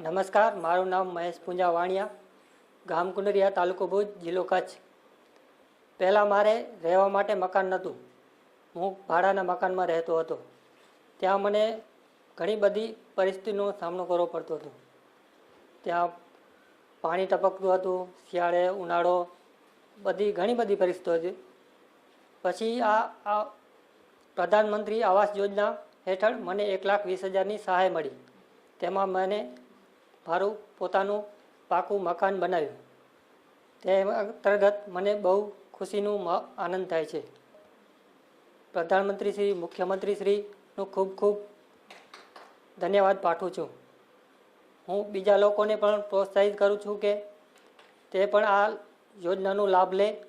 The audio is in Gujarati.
નમસ્કાર, મારું નામ મહેશ પૂંજા વાણિયા ગામ કુંડરિયા, તાલુકો ભુજ, જિલ્લો કચ્છ. પહેલાં મારે રહેવા માટે મકાન નહોતું. હું ભાડાના મકાનમાં રહેતો હતો. ત્યાં મને ઘણી બધી પરિસ્થિતિનો સામનો કરવો પડતો હતો. ત્યાં પાણી ટપકતું હતું, શિયાળે ઉનાળો, બધી ઘણી બધી પરિસ્થિતિઓ હતી. પછી આ આ પ્રધાનમંત્રી આવાસ યોજના હેઠળ મને એક લાખ વીસ હજારની સહાય મળી. તેમાં મને મારું પોતાનું પાકું મકાન બનાવ્યું. તે અંતર્ગત મને બહુ ખુશીનું આનંદ થાય છે. પ્રધાનમંત્રી શ્રી મુખ્યમંત્રી શ્રીનું ખૂબ ખૂબ ધન્યવાદ પાઠવું છું. હું બીજા લોકોને પણ પ્રોત્સાહિત કરું છું કે તે પણ આ યોજનાનો લાભ લે.